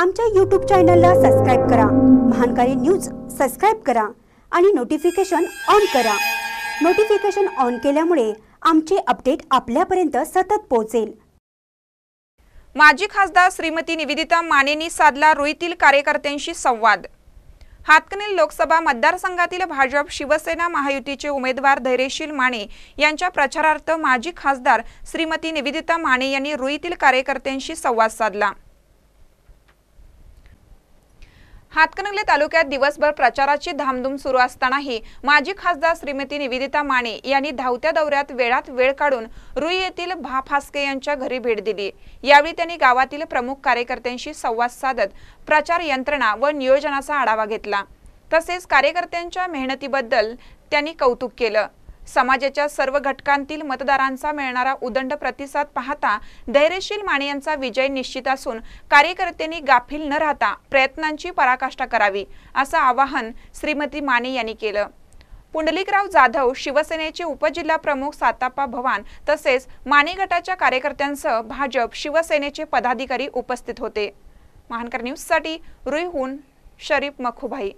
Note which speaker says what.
Speaker 1: आमच्या यूट्यूब चॅनलला सबस्क्राईब करा. महानकारी न्यूज सबस्क्राईब करा आणि नोटिफिकेशन ऑन करा. नोटिफिकेशन ऑन केल्यामुळे आमचे अपडेट आपल्यापर्यंत सतत पोहोचेल.
Speaker 2: माजी खासदार श्रीमती निवेदिता मानेनी साधला रुईतील कार्यकर्त्यांशी संवाद. हातकणील लोकसभा मतदारसंघातील भाजप शिवसेना महायुतीचे उमेदवार धैर्यशील माने यांच्या प्रचारार्थ माजी खासदार श्रीमती निवेदिता माने यांनी रुईतील कार्यकर्त्यांशी संवाद साधला. हातकणंगले तालुक्यात दिवसभर प्रचाराची धामधूम सुरू असतानाही माजी खासदार श्रीमती निवेदिता माने यांनी धावत्या दौऱ्यात वेळात वेळ काढून रुई येथील भा फास्के यांच्या घरी भेट दिली. यावेळी त्यांनी गावातील प्रमुख कार्यकर्त्यांशी संवाद साधत प्रचार यंत्रणा व नियोजनाचा आढावा घेतला. तसेच कार्यकर्त्यांच्या मेहनतीबद्दल त्यांनी कौतुक केलं. समाजाच्या सर्व घटकांतील मतदारांचा मिळणारा उदंड प्रतिसाद पाहता धैर्यशील माने यांचा विजय निश्चित असून कार्यकर्त्यांनी गाफील न राहता प्रयत्नांची पराकाष्ठा करावी असं आवाहन श्रीमती माने यांनी केलं. पुंडलिकराव जाधव शिवसेनेचे उपजिल्हा प्रमुख सातापा भवान तसेच माने गटाच्या कार्यकर्त्यांसह भाजप शिवसेनेचे पदाधिकारी उपस्थित होते. महानकर न्यूजसाठी रुईहून शरीफ मखुभाई.